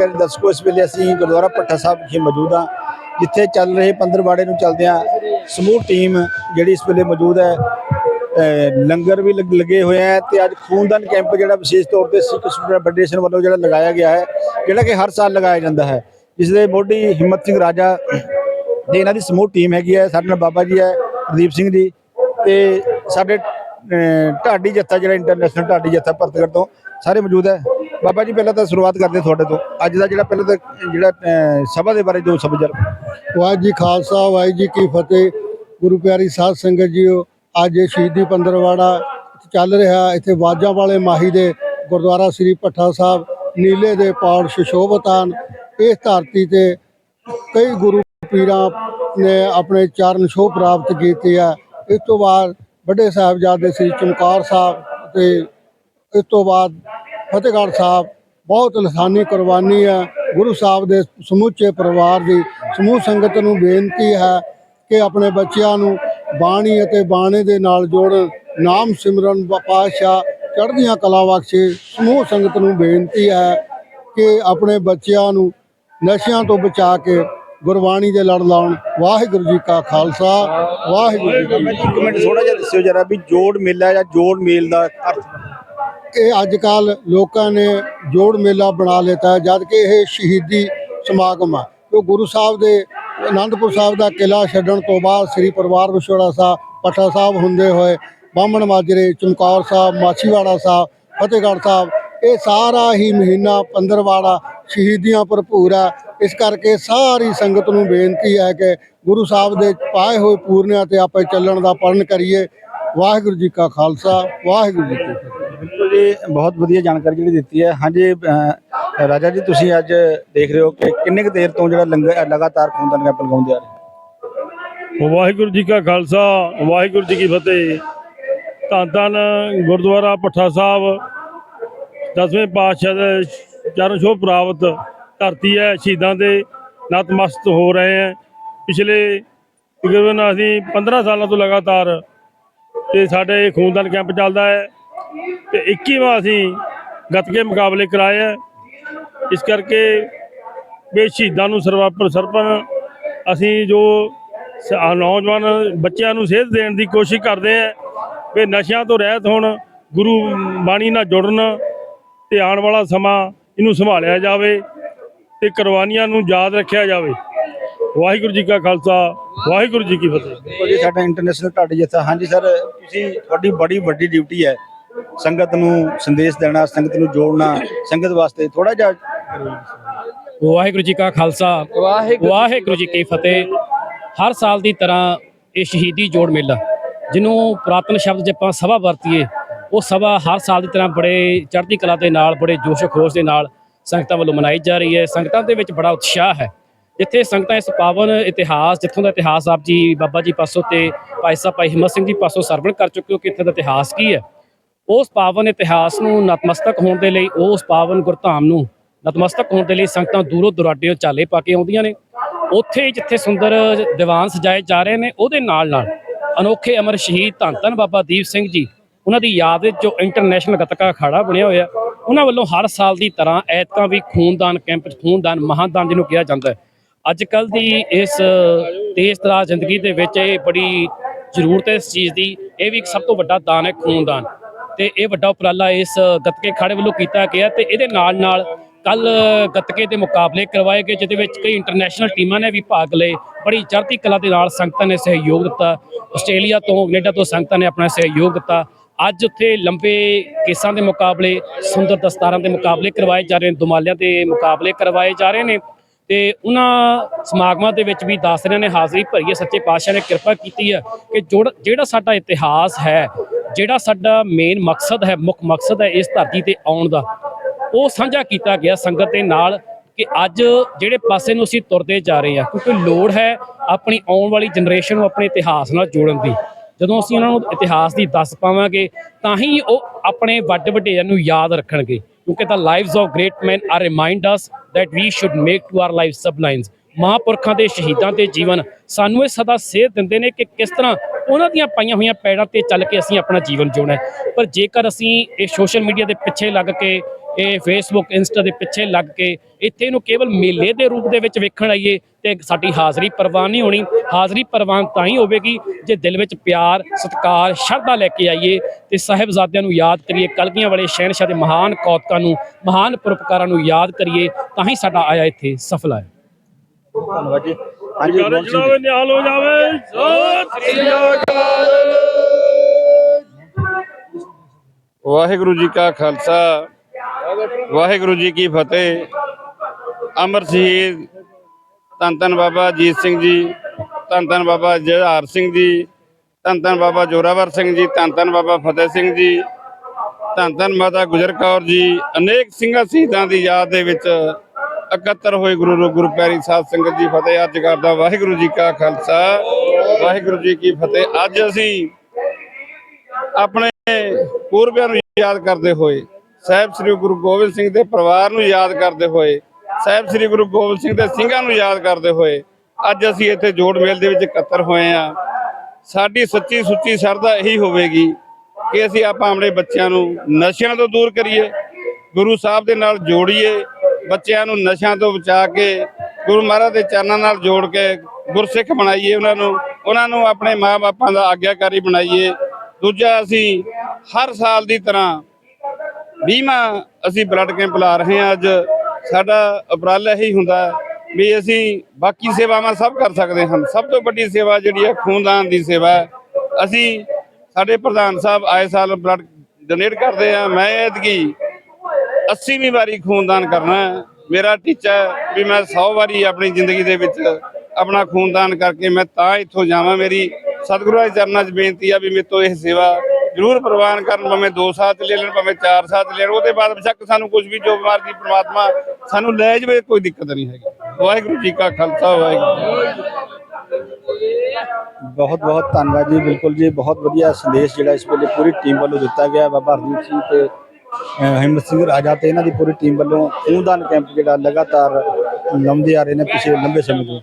ਮੇਰੇ ਦਰਸ਼ਕੋ ਇਸ ਵੇਲੇ ਅਸੀਂ ਗੁਰਦੁਆਰਾ ਭੱਠਾ ਸਾਹਿਬ ਵਿਖੇ ਮੌਜੂਦ ਹਾਂ, ਜਿੱਥੇ ਚੱਲ ਰਹੇ ਪੰਦਰਵਾੜੇ ਨੂੰ ਚੱਲਦਿਆਂ ਸਮੂਹ ਟੀਮ ਜਿਹੜੀ ਇਸ ਵੇਲੇ ਮੌਜੂਦ ਹੈ ਲੰਗਰ ਵੀ ਲੱਗ- ਲੱਗੇ ਹੋਏ ਹੈ ਤੇ ਅੱਜ ਖੂਨਦਾਨ ਕੈਂਪ ਜਿਹੜਾ ਵਿਸ਼ੇਸ਼ ਤੌਰ ਤੇ ਸਿੱਖ ਸਟੂਡੈਂਟ ਫੈਡਰੇਸ਼ਨ ਵੱਲੋਂ ਜਿਹੜਾ ਲਗਾਇਆ ਗਿਆ ਹੈ, ਜਿਹੜਾ ਕਿ ਹਰ ਸਾਲ ਲਗਾਇਆ ਜਾਂਦਾ ਹੈ। ਜਿਸ ਦੇ ਮੋਢੀ ਹਿੰਮਤ ਸਿੰਘ ਰਾਜਾ ਤੇ ਇਹਨਾਂ ਦੀ ਸਮੂਹ ਟੀਮ ਹੈਗੀ ਹੈ, ਸਾਡੇ ਨਾਲ ਬਾਬਾ ਜੀ ਹੈ, ਪ੍ਰਦੀਪ ਸਿੰਘ ਜੀ ਤੇ ਸਾਡੇ ਢਾਡੀ ਜੱਥਾ ਜਿਹੜਾ ਇੰਟਰਨੈਸ਼ਨਲ ਢਾਡੀ ਜੱਥਾ ਭਰਤਗੜ ਤੋਂ ਸਾਰੇ ਮੌਜੂਦ ਹੈ। ਬਾਬਾ ਜੀ, ਪਹਿਲਾਂ ਤਾਂ ਸ਼ੁਰੂਆਤ ਕਰਦੇ ਤੁਹਾਡੇ ਤੋਂ। ਅੱਜ ਦਾ ਜਿਹੜਾ ਪਹਿਲਾਂ ਤਾਂ ਜਿਹੜਾ ਸਭਾ ਦੇ ਬਾਰੇ ਜੋ ਸਮਝਰ ਵਾਹਿਗੁਰੂ ਜੀ ਖਾਲਸਾ, ਵਾਹਿਗੁਰੂ ਜੀ ਕੀ ਫਤਿਹ। ਗੁਰੂ ਪਿਆਰੀ ਸਾਧ ਸੰਗਤ ਜੀਓ, ਅੱਜ ਇਹ ਸ਼ਹੀਦੀ ਪੰਦਰਵਾੜਾ ਚੱਲ ਰਿਹਾ ਇੱਥੇ ਵਾਜਾਂ ਵਾਲੇ ਮਾਹੀ ਦੇ ਗੁਰਦੁਆਰਾ ਸ੍ਰੀ ਭੱਠਾ ਸਾਹਿਬ, ਨੀਲੇ ਦੇ ਪੌੜ ਸ਼ਸ਼ੋਭਤਾਨ ਇਸ ਧਰਤੀ ਤੇ ਕਈ ਗੁਰੂ ਪੀਰਾਂ ਨੇ ਆਪਣੇ ਚਰਨ ਸ਼ੋਭ ਪ੍ਰਾਪਤ ਕੀਤੇ ਆ। ਇਸ ਤੋਂ ਬਾਅਦ ਵੱਡੇ ਸਾਹਿਬਜ਼ਾਦੇ ਸ੍ਰੀ ਚਮਕੌਰ ਸਾਹਿਬ ਤੇ ਇਸ ਤੋਂ ਬਾਅਦ ਫਤਿਹਗੜ੍ਹ ਸਾਹਿਬ ਬਹੁਤ ਲਸਾਨੀ ਕੁਰਬਾਨੀ ਹੈ। ਗੁਰੂ ਸਾਹਿਬ ਦੇ ਸਮੁੱਚੇ ਪਰਿਵਾਰ ਦੀ ਸਮੂਹ ਸੰਗਤ ਨੂੰ ਬੇਨਤੀ ਹੈ ਕਿ ਆਪਣੇ ਬੱਚਿਆਂ ਨੂੰ ਬਾਣੀ ਅਤੇ ਬਾਣੇ ਦੇ ਨਾਲ ਜੋੜਨ ਨਾਮ ਸਿਮਰਨ ਪਾਤਸ਼ਾਹ ਚੜ੍ਹਦੀਆਂ ਕਲਾ ਬਖਸ਼ੇ ਸਮੂਹ ਸੰਗਤ ਨੂੰ ਬੇਨਤੀ ਹੈ ਕਿ ਆਪਣੇ ਬੱਚਿਆਂ ਨੂੰ ਨਸ਼ਿਆਂ ਤੋਂ ਬਚਾ ਕੇ ਗੁਰਬਾਣੀ ਦੇ ਲੜ ਲਾਉਣ। ਵਾਹਿਗੁਰੂ ਜੀ ਕਾ ਖਾਲਸਾ ਵਾਹਿਗੁਰੂ ਜੀ ਕੀ ਜੀ ਇੱਕ ਮਿੰਟ ਥੋੜਾ ਜਿਹਾ ਦੱਸਿਓ ਜਰਾ ਵੀ ਜੋੜ ਮੇਲਾ ਜਾਂ ਜੋੜ ਮੇਲ ਦਾ ਅਰਥ ਇਹ ਅੱਜ ਕੱਲ ਲੋਕਾਂ ਨੇ ਜੋੜ ਮੇਲਾ ਬਣਾ ਲਿੱਤਾ ਹੈ ਜਦ ਕਿ ਇਹ ਸ਼ਹੀਦੀ ਸਮਾਗਮ ਆ। ਜੋ ਗੁਰੂ ਸਾਹਿਬ ਦੇ ਆਨੰਦਪੁਰ ਸਾਹਿਬ ਦਾ ਕਿਲਾ ਛੱਡਣ ਤੋਂ ਬਾਅਦ ਸ੍ਰੀ ਪਰਿਵਾਰ ਵਿਛੋੜਾ ਸਾਹਿਬ ਪਟਾ ਸਾਹਿਬ ਹੁੰਦੇ ਹੋਏ ਬਾਹਮਣ ਮਾਜਰੇ, ਚਮਕੌਰ ਸਾਹਿਬ, ਮਾਛੀਵਾੜਾ ਸਾਹਿਬ, ਫਤਿਹਗੜ੍ਹ ਸਾਹਿਬ, ਇਹ ਸਾਰਾ ਹੀ ਮਹੀਨਾ ਪੰਦਰਵਾੜਾ ਸ਼ਹੀਦੀਆਂ ਭਰਪੂਰ ਹੈ ਇਸ ਕਰਕੇ ਸਾਰੀ ਸੰਗਤ ਨੂੰ ਬੇਨਤੀ ਹੈ ਕਿ ਗੁਰੂ ਸਾਹਿਬ ਦੇ ਪਾਏ ਹੋਏ ਪੂਰਨਿਆਂ ਤੇ ਆਪੇ ਚੱਲਣ ਦਾ ਪਰਨ ਕਰੀਏ। ਵਾਹਿਗੁਰੂ ਜੀ ਕਾ ਖਾਲਸਾ, ਵਾਹਿਗੁਰੂ ਜੀ ਕੀ ਫਤਿਹ। ਜੀ, ਬਹੁਤ ਵਧੀਆ ਜਾਣਕਾਰੀ ਜਿਹੜੀ ਦਿੱਤੀ ਹੈ। ਹਾਂਜੀ ਰਾਜਾ ਜੀ, ਤੁਸੀਂ ਅੱਜ ਦੇਖ ਰਹੇ ਹੋ ਕਿ ਕਿੰਨੇ ਕੁ ਦੇਰ ਤੋਂ ਜਿਹੜਾ ਲੰਗਰ ਲਗਾਤਾਰ ਖੂਨਦਾਨ ਕੈਂਪ ਲਗਾਉਂਦੇ ਆ ਰਹੇ? ਵਾਹਿਗੁਰੂ ਜੀ ਕਾ ਖਾਲਸਾ, ਵਾਹਿਗੁਰੂ ਜੀ ਕੀ ਫਤਿਹ। ਧੰਨ ਧੰਨ ਗੁਰਦੁਆਰਾ ਪੱਠਾ ਸਾਹਿਬ, ਦਸਵੇਂ ਪਾਤਸ਼ਾਹ ਦੇ ਚਰਨ ਛੋਹ ਪ੍ਰਾਪਤ ਧਰਤੀ ਹੈ, ਸ਼ਹੀਦਾਂ ਦੇ ਨਤਮਸਤ ਹੋ ਰਹੇ ਹੈ। ਪਿਛਲੇ ਤਕਰੀਬਨ ਅਸੀਂ 15 ਸਾਲਾਂ ਤੋਂ ਲਗਾਤਾਰ ਤੇ ਸਾਡੇ ਖੂਨਦਾਨ ਕੈਂਪ ਚੱਲਦਾ ਹੈ। ਤੇ 21ਵਾਂ ਅਸੀਂ ਗੱਤਕੇ ਮੁਕਾਬਲੇ ਕਰਾਏ ਹੈ ਇਸ ਕਰਕੇ ਵੀ ਸ਼ਹੀਦਾਂ ਨੂੰ ਸਰਵਾਪਰ ਸਰਪਣ ਅਸੀਂ ਜੋ ਨੌਜਵਾਨ ਬੱਚਿਆਂ ਨੂੰ ਸੇਧ ਦੇਣ ਦੀ ਕੋਸ਼ਿਸ਼ ਕਰਦੇ ਆ ਵੀ ਨਸ਼ਿਆਂ ਤੋਂ ਰਹਿਤ ਹੋਣ, ਗੁਰੂ ਬਾਣੀ ਨਾਲ ਜੁੜਨ ਤੇ ਆਉਣ ਵਾਲਾ ਸਮਾਂ ਇਹਨੂੰ ਸੰਭਾਲਿਆ ਜਾਵੇ ਤੇ ਕੁਰਬਾਨੀਆਂ ਨੂੰ ਯਾਦ ਰੱਖਿਆ ਜਾਵੇ। ਵਾਹਿਗੁਰੂ ਜੀ ਕਾ ਖਾਲਸਾ, ਵਾਹਿਗੁਰੂ ਜੀ ਕੀ ਫਤਿਹ। ਸਾਡਾ ਇੰਟਰਨੈਸ਼ਨਲ ਢਾਡੀ ਜੱਥਾ ਹਾਂਜੀ, ਸਰ, ਤੁਸੀਂ, ਤੁਹਾਡੀ ਬੜੀ ਵੱਡੀ ਡਿਊਟੀ ਹੈ। ਸੰਗਤ ਨੂੰ ਸੰਦੇਸ਼ ਦੇਣਾ ਸੰਗਤ ਨੂੰ ਜੋੜਨਾ ਸੰਗਤ ਵਾਸਤੇ ਥੋੜਾ ਜਿਹਾ ਵਾਹਿਗੁਰੂ ਜੀ ਕਾ ਖਾਲਸਾ ਵਾਹਿਗੁਰੂ ਜੀ ਕੀ ਫਤਿਹ। ਹਰ ਸਾਲ ਦੀ ਤਰ੍ਹਾਂ ਇਹ ਸ਼ਹੀਦੀ ਜੋੜ ਮੇਲਾ ਜਿਹਨੂੰ ਪੁਰਾਤਨ ਸ਼ਬਦ ਜੇ ਆਪਾਂ ਸਭਾ ਵਰਤੀਏ ਉਹ ਸਭਾ ਹਰ ਸਾਲ ਦੀ ਤਰ੍ਹਾਂ ਬੜੇ ਚੜ੍ਹਦੀ ਕਲਾ ਦੇ ਨਾਲ ਬੜੇ ਜੋਸ਼ ਖਰੋਸ਼ ਦੇ ਨਾਲ ਸੰਗਤਾਂ ਵੱਲੋਂ ਮਨਾਈ ਜਾ ਰਹੀ ਹੈ। ਸੰਗਤਾਂ ਦੇ ਵਿੱਚ ਬੜਾ ਉਤਸ਼ਾਹ ਹੈ। ਜਿੱਥੇ ਸੰਗਤਾਂ ਇਸ ਪਾਵਨ ਇਤਿਹਾਸ ਜਿੱਥੋਂ ਦਾ ਇਤਿਹਾਸ ਆਪ ਜੀ ਬਾਬਾ ਜੀ ਪਾਸੋਂ ਤੇ ਭਾਈ ਸਾਹਿਬ ਭਾਈ ਹਿੰਮਤ ਸਿੰਘ ਜੀ ਪਾਸੋਂ ਸਰਵਣ ਕਰ ਚੁੱਕੇ ਹੋ ਕਿ ਇੱਥੇ ਦਾ ਇਤਿਹਾਸ ਕੀ ਹੈ? ਉਸ ਪਾਵਨ ਇਤਿਹਾਸ ਨੂੰ ਨਤਮਸਤਕ ਹੋਣ ਦੇ ਲਈ, ਉਸ ਪਾਵਨ ਗੁਰਧਾਮ ਨੂੰ ਨਤਮਸਤਕ ਹੋਣ ਦੇ ਲਈ ਸੰਗਤਾਂ ਦੂਰੋਂ ਦੁਰਾਡਿਓਂ ਚਾਲੇ ਪਾ ਕੇ ਆਉਂਦੀਆਂ ਨੇ। ਉੱਥੇ ਜਿੱਥੇ ਸੁੰਦਰ ਦੀਵਾਨ ਸਜਾਏ ਜਾ ਰਹੇ ਨੇ, ਉਹਦੇ ਨਾਲ ਨਾਲ ਅਨੋਖੇ ਅਮਰ ਸ਼ਹੀਦ ਧੰਨ ਧੰਨ ਬਾਬਾ ਦੀਪ ਸਿੰਘ ਜੀ, ਉਹਨਾਂ ਦੀ ਯਾਦ ਵਿੱਚ ਜੋ ਇੰਟਰਨੈਸ਼ਨਲ ਗੱਤਕਾ ਅਖਾੜਾ ਬਣਿਆ ਹੋਇਆ, ਉਹਨਾਂ ਵੱਲੋਂ ਹਰ ਸਾਲ ਦੀ ਤਰ੍ਹਾਂ ਐਤਕਾਂ ਵੀ ਖੂਨਦਾਨ ਕੈਂਪ 'ਚ ਖੂਨਦਾਨ ਮਹਾਦਾਨ ਜਿਹਨੂੰ ਕਿਹਾ ਜਾਂਦਾ ਹੈ। ਅੱਜ ਕੱਲ ਦੀ ਇਸ ਤੇਜ਼ ਤਰਾਜ਼ ਜ਼ਿੰਦਗੀ ਦੇ ਵਿੱਚ ਇਹ ਬੜੀ ਜ਼ਰੂਰਤ ਹੈ ਇਸ ਚੀਜ਼ ਦੀ। ਇਹ ਵੀ ਇੱਕ ਸਭ ਤੋਂ ਵੱਡਾ ਦਾਨ ਹੈ ਖੂਨਦਾਨ। ਤੇ ਇਹ ਵੱਡਾ ਉਪਰਾਲਾ ਇਸ ਗੱਤਕੇ ਖਾੜੇ ਵੱਲੋਂ ਕੀਤਾ ਗਿਆ ਤੇ ਇਹਦੇ ਨਾਲ ਨਾਲ ਕੱਲ ਗੱਤਕੇ ਦੇ ਮੁਕਾਬਲੇ ਕਰਵਾਏ ਗਏ, ਜਿਹਦੇ ਵਿੱਚ ਕਈ ਇੰਟਰਨੈਸ਼ਨਲ ਟੀਮਾਂ ਨੇ ਵੀ ਭਾਗ ਲਏ। ਬੜੀ ਚੜ੍ਹਦੀ ਕਲਾ ਦੇ ਨਾਲ ਸੰਗਤਾਂ ਨੇ ਸਹਿਯੋਗ ਦਿੱਤਾ। ਆਸਟ੍ਰੇਲੀਆ ਤੋਂ ਕੈਨੇਡਾ ਤੋਂ ਸੰਗਤਾਂ ਨੇ ਆਪਣਾ ਸਹਿਯੋਗ ਦਿੱਤਾ। ਅੱਜ ਉੱਥੇ ਲੰਬੇ ਕੇਸਾਂ ਦੇ ਮੁਕਾਬਲੇ, ਸੁੰਦਰ ਦਸਤਾਰਾਂ ਦੇ ਮੁਕਾਬਲੇ ਕਰਵਾਏ ਜਾ ਰਹੇ ਨੇ, ਦੁਮਾਲਿਆਂ ਦੇ ਮੁਕਾਬਲੇ ਕਰਵਾਏ ਜਾ ਰਹੇ ਨੇ ਤੇ ਉਹਨਾਂ ਸਮਾਗਮਾਂ ਦੇ ਵਿੱਚ ਵੀ ਦਾਸਰਿਆਂ ਨੇ ਹਾਜ਼ਰੀ ਭਰੀ ਹੈ। ਸੱਚੇ ਪਾਤਸ਼ਾਹ ਨੇ ਕਿਰਪਾ ਕੀਤੀ ਹੈ ਕਿ ਜੋੜ- ਜਿਹੜਾ ਸਾਡਾ ਇਤਿਹਾਸ ਹੈ ਜਿਹੜਾ ਸਾਡਾ ਮੇਨ ਮਕਸਦ ਹੈ, ਮੁੱਖ ਮਕਸਦ ਹੈ ਇਸ ਧਰਤੀ ਤੇ ਆਉਣ ਦਾ, ਉਹ ਸਾਂਝਾ ਕੀਤਾ ਗਿਆ ਸੰਗਤ ਦੇ ਨਾਲ ਕਿ ਅੱਜ ਜਿਹੜੇ ਪਾਸੇ ਨੂੰ ਅਸੀਂ ਤੁਰਦੇ ਜਾ ਰਹੇ ਹਾਂ, ਕਿਉਂਕਿ ਲੋੜ ਹੈ ਆਪਣੀ ਆਉਣ ਵਾਲੀ ਜਨਰੇਸ਼ਨ ਨੂੰ ਆਪਣੇ ਇਤਿਹਾਸ ਨਾਲ ਜੋੜਨ ਦੀ। ਜਦੋਂ ਅਸੀਂ ਉਹਨਾਂ ਨੂੰ ਇਤਿਹਾਸ ਦੀ ਦੱਸ ਪਾਵਾਂਗੇ, ਤਾਂ ਹੀ ਉਹ ਆਪਣੇ ਵੱਡ ਵਡੇਰਿਆਂ ਨੂੰ ਯਾਦ ਰੱਖਣਗੇ, ਕਿਉਂਕਿ ਦਾ lives of great man are remind us that we should make to our lives sublines ਮਹਾਂਪੁਰਖਾਂ ਦੇ ਸ਼ਹੀਦਾਂ ਦੇ ਜੀਵਨ ਸਾਨੂੰ ਇਹ ਸਦਾ ਸੇਧ ਦਿੰਦੇ ਨੇ ਕਿ ਕਿਸ ਤਰ੍ਹਾਂ ਉਹਨਾਂ ਦੀਆਂ ਪਾਈਆਂ ਹੋਈਆਂ ਪੈੜਾਂ ਤੇ ਚੱਲ ਕੇ ਅਸੀਂ ਆਪਣਾ ਜੀਵਨ ਜਿਉਣਾ ਪਰ ਜੇਕਰ ਅਸੀਂ ਇਹ ਸੋਸ਼ਲ ਮੀਡੀਆ ਦੇ ਪਿੱਛੇ ਲੱਗ ਕੇ, ਇਹ ਫੇਸਬੁੱਕ ਇੰਸਟਾ ਦੇ ਪਿੱਛੇ ਲੱਗ ਕੇ ਇੱਥੇ ਇਹਨੂੰ ਕੇਵਲ ਮੇਲੇ ਦੇ ਰੂਪ ਦੇ ਵਿੱਚ ਵੇਖਣ ਆਈਏ, ਤੇ ਸਾਡੀ ਹਾਜ਼ਰੀ ਪ੍ਰਵਾਨ ਨਹੀਂ ਹੋਣੀ। ਹਾਜ਼ਰੀ ਪ੍ਰਵਾਨ ਤਾਂ ਹੀ ਹੋਵੇਗੀ ਜੇ ਦਿਲ ਵਿੱਚ ਪਿਆਰ, ਸਤਿਕਾਰ, ਸ਼ਰਧਾ ਲੈ ਕੇ ਆਈਏ। ਤੇ ਸਾਹਿਬਜ਼ਾਦਿਆਂ ਨੂੰ ਯਾਦ ਕਰੀਏ, ਕਲਗੀਆਂ ਵਾਲੇ ਸ਼ਹਿਨशाह ਦੇ ਮਹਾਨ ਕੌਤਕਾਂ ਨੂੰ, ਮਹਾਨ ਪਰਉਪਕਾਰਾਂ ਨੂੰ ਯਾਦ ਕਰੀਏ, ਤਾਂ ਹੀ ਸਾਡਾ ਆਇਆ ਇੱਥੇ ਸਫਲ ਆਇਆ। ਧੰਨਵਾਦ ਜੀ। ਹਾਂਜੀ ਜਗਾਰੇ ਗੁਰਬਖਸ਼ ਸਿੰਘ ਜੀ। ਚੜਾਵੇ ਨਿਹਾਲ ਹੋ ਜਾਵੇ। ਸਤਿ ਸ੍ਰੀ ਅਕਾਲ। ਵਾਹਿਗੁਰੂ ਜੀ ਕਾ ਖਾਲਸਾ ਵਾਹਿਗੁਰੂ ਜੀ ਕੀ ਫਤਿਹ। ਅਮਰ ਸ਼ਹੀਦ ਧੰਨ ਧੰਨ ਬਾਬਾ ਅਜੀਤ ਸਿੰਘ ਜੀ ਧੰਨ ਧੰਨ ਬਾਬਾ ਜਹਾਰ ਸਿੰਘ ਜੀ ਧੰਨ ਧੰਨ ਬਾਬਾ ਜੋਰਾਵਰ ਸਿੰਘ ਜੀ ਧੰਨ ਧੰਨ ਬਾਬਾ ਫਤਿਹ ਸਿੰਘ ਜੀ ਧੰਨ ਧੰਨ ਮਾਤਾ ਗੁਜਰ ਕੌਰ ਜੀ ਅਨੇਕ ਸਿੰਘਾਂ ਸ਼ਹੀਦਾਂ ਦੀ ਯਾਦ ਦੇ ਵਿੱਚ ਇਕੱਤਰ ਹੋਏ ਗੁਰੂ ਗੁਰੂ ਪੈਰੀ ਸਾਧ ਸੰਗਤ ਜੀ ਫਤਿਹ ਅੱਜ ਕਰਦਾ ਵਾਹਿਗੁਰੂ ਜੀ ਕਾ ਖਾਲਸਾ। ਵਾਹਿਗੁਰੂ ਜੀ ਕੀ ਫਤਿਹ। ਅੱਜ ਅਸੀਂ ਆਪਣੇ ਪੂਰਬਿਆਂ ਨੂੰ ਯਾਦ ਕਰਦੇ ਹੋਏ, ਸਾਹਿਬ ਸ੍ਰੀ ਗੁਰੂ ਗੋਬਿੰਦ ਸਿੰਘ ਦੇ ਪਰਿਵਾਰ ਨੂੰ ਯਾਦ ਕਰਦੇ ਹੋਏ, ਸਾਹਿਬ ਸ੍ਰੀ ਗੁਰੂ ਗੋਬਿੰਦ ਸਿੰਘ ਦੇ ਸਿੰਘਾਂ ਨੂੰ ਯਾਦ ਕਰਦੇ ਹੋਏ, ਅੱਜ ਅਸੀਂ ਇੱਥੇ ਜੋੜ ਮੇਲ ਦੇ ਵਿੱਚ ਇਕੱਤਰ ਹੋਏ ਆ ਸਾਡੀ ਸੱਚੀ ਸੁੱਚੀ ਸਰਦਾ ਇਹੀ ਹੋਵੇਗੀ ਕਿ ਅਸੀਂ ਆਪਾਂ ਆਪਣੇ ਬੱਚਿਆਂ ਨੂੰ ਨਸ਼ਿਆਂ ਤੋਂ ਦੂਰ ਕਰੀਏ, ਗੁਰੂ ਸਾਹਿਬ ਦੇ ਨਾਲ ਜੋੜੀਏ ਬੱਚਿਆਂ ਨੂੰ ਨਸ਼ਿਆਂ ਤੋਂ ਬਚਾ ਕੇ ਗੁਰੂ ਮਹਾਰਾਜ ਦੇ ਚਰਨਾਂ ਨਾਲ ਜੋੜ ਕੇ ਗੁਰਸਿੱਖ ਬਣਾਈਏ ਉਹਨਾਂ ਨੂੰ ਉਹਨਾਂ ਨੂੰ ਆਪਣੇ ਮਾਪੇ ਦਾ ਆਗਿਆਕਾਰੀ ਬਣਾਈਏ। ਦੂਜਾ ਅਸੀਂ ਹਰ ਸਾਲ ਦੀ ਤਰ੍ਹਾਂ 20ਵਾਂ ਅਸੀਂ ਬਲੱਡ ਕੈਂਪ ਲਾ ਰਹੇ ਹਾਂ ਅੱਜ। ਸਾਡਾ ਉਪਰਾਲਾ ਇਹੀ ਹੁੰਦਾ ਵੀ ਅਸੀਂ ਬਾਕੀ ਸੇਵਾਵਾਂ ਸਭ ਕਰ ਸਕਦੇ ਹਾਂ। ਸਭ ਤੋਂ ਵੱਡੀ ਸੇਵਾ ਜਿਹੜੀ ਹੈ ਖੂਨਦਾਨ ਦੀ ਸੇਵਾ ਅਸੀਂ ਸਾਡੇ ਪ੍ਰਧਾਨ ਸਾਹਿਬ ਆਏ ਸਾਲ ਬਲੱਡ ਡੋਨੇਟ ਕਰਦੇ ਆ ਮੈਂ ਐਤਕੀ 80ਵੀਂ ਵਾਰੀ ਖੂਨਦਾਨ ਕਰਨਾ ਮੇਰਾ ਟੀਚਾ ਵੀ ਮੈਂ 100 ਵਾਰੀ ਆਪਣੀ ਜ਼ਿੰਦਗੀ ਦੇ ਵਿੱਚ ਆਪਣਾ ਖੂਨਦਾਨ ਕਰਕੇ ਮੈਂ ਤਾਂ ਇੱਥੋਂ ਜਾਵਾਂ। ਮੇਰੀ ਸਤਿਗੁਰਾਂ ਦੇ ਚਰਨਾਂ 'ਚ ਬੇਨਤੀ ਆ ਵੀ ਮੇਰੇ ਤੋਂ ਇਹ ਸੇਵਾ ਜ਼ਰੂਰ ਪ੍ਰਵਾਨ ਕਰਨ, ਭਾਵੇਂ 2 ਸਾਲ ਲੈ ਲੈਣ, ਭਾਵੇਂ 4 ਸਾਲ ਲੈ ਲੈਣ। ਉਹਦੇ ਬਾਅਦ ਬੇਸ਼ੱਕ ਸਾਨੂੰ ਕੁਝ ਵੀ, ਜੋ ਮਰਜ਼ੀ ਪ੍ਰਮਾਤਮਾ ਸਾਨੂੰ ਲੈ ਜਾਵੇ, ਕੋਈ ਦਿੱਕਤ ਨਹੀਂ ਹੈਗੀ। ਵਾਹਿਗੁਰੂ ਜੀ ਕਾ ਖਾਲਸਾ, ਵਾਹਿਗੁਰੂ ਜੀ ਬਹੁਤ ਬਹੁਤ ਧੰਨਵਾਦ ਜੀ। ਬਿਲਕੁਲ ਜੀ, ਬਹੁਤ ਵਧੀਆ ਸੰਦੇਸ਼ ਜਿਹੜਾ ਇਸ ਵੇਲੇ ਪੂਰੀ ਟੀਮ ਵੱਲੋਂ ਦਿੱਤਾ ਗਿਆ ਬਾਬਾ ਹਰਦੀਪ ਸਿੰਘ ਤੇ ਹਿੰਮਤ ਸਿੰਘ ਰਾਜਾ ਤੇ ਇਹਨਾਂ ਦੀ ਪੂਰੀ ਟੀਮ ਵੱਲੋਂ ਖੂਨਦਾਨ ਕੈਂਪ ਜਿਹੜਾ ਲਗਾਤਾਰ ਲਾਉਂਦੇ ਆ ਰਹੇ ਨੇ ਪਿਛਲੇ ਲੰਬੇ ਸਮੇਂ ਤੋਂ।